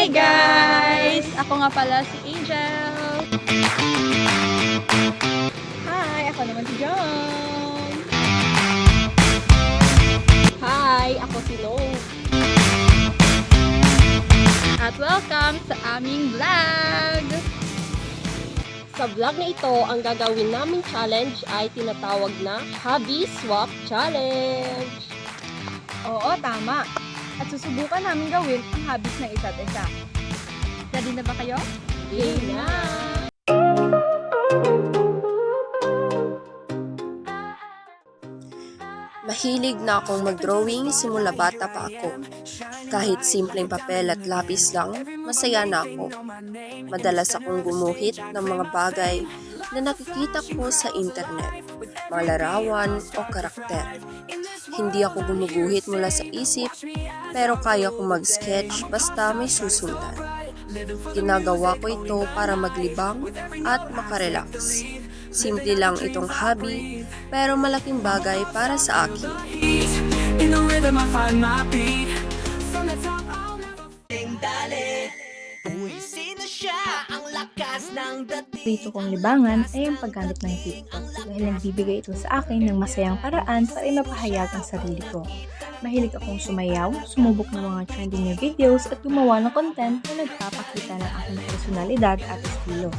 Hi guys! Ako nga pala si Angel. Hi! Ako naman si John. Hi, ako si Lo. At welcome sa aming vlog! Sa vlog na ito, ang gagawin naming challenge ay tinatawag na Hobby Swap Challenge. Oo, tama. At susubukan namin gawin ang hobbies ng isa't isa. Ready na ba kayo? Game na! Mahilig na akong mag-drawing simula bata pa ako. Kahit simpleng papel at lapis lang, masaya na ako. Madalas akong gumuhit ng mga bagay na nakikita ko sa internet, mga larawan o karakter. Hindi ako gumuguhit mula sa isip, pero kaya ko mag-sketch basta may susundan. Ginagawa ko ito para maglibang at makarelax. Simple lang itong hobby, pero malaking bagay para sa akin. In the rhythm I find my beat Dito kong libangan ay ang paggamit ng TikTok dahil nagbibigay ito sa akin ng masayang paraan para mapahayag ang sarili ko. Mahilig akong sumayaw, sumubok ng mga trending na videos at gumawa ng content na nagpapakita ng aking personalidad at estilo.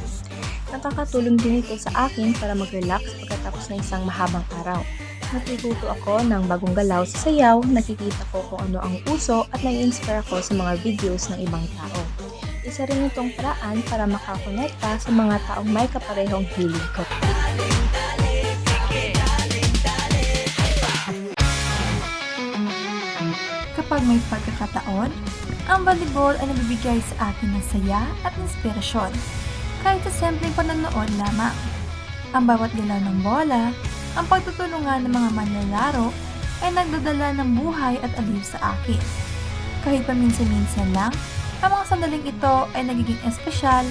Nakakatulong din ito sa akin para mag-relax pagkatapos ng isang mahabang araw. Natututo ako ng bagong galaw sa sayaw, nakikita ko kung ano ang uso at nai-inspire ako sa mga videos ng ibang tao. Isa rin itong paraan para makakonekta sa mga taong may kaparehong hilig ko. Kapag may pagkakataon, ang volleyball ay nabibigay sa akin ng saya at inspirasyon, kahit sa simpleng panonood lamang. Ang bawat galaw ng bola, ang pagtutulungan ng mga manlalaro ay nagdadala ng buhay at aliw sa akin. Kahit paminsan-minsan lang, ang mga sandaling ito ay nagiging espesyal,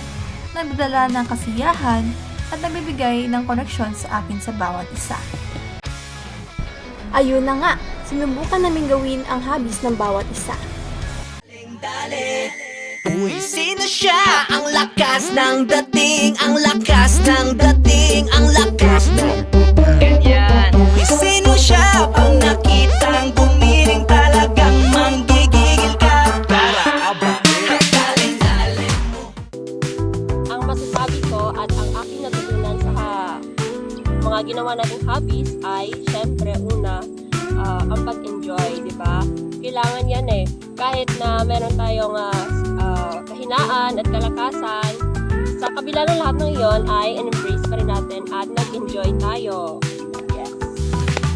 nagdadala ng kasiyahan at nagbibigay ng koneksyon sa akin sa bawat isa. Ayun na nga, sinubukan namin gawin ang hobbies ng bawat isa. Uy, sino siya? Ang lakas ng dating Ang lakas ng dating Ang lakas ng Ganyan mga ginawa nating hobbies ay syempre una ah, ang pag-enjoy, di ba? Kailangan yan eh. Kahit na meron tayong ah, ah, kahinaan at kalakasan, sa kabila ng lahat ng iyon ay embrace pa rin natin at nag-enjoy tayo. Yes.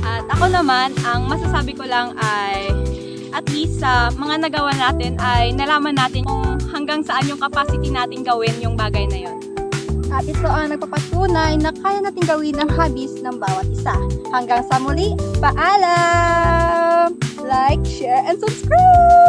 At ako naman, ang masasabi ko lang ay at least sa mga nagawa natin ay nalaman natin kung hanggang saan yung capacity natin gawin yung bagay na yon. At ito ang nagpapatunay na kaya natin gawin ang hobbies ng bawat isa. Hanggang sa muli, paalam! Like, share, and subscribe!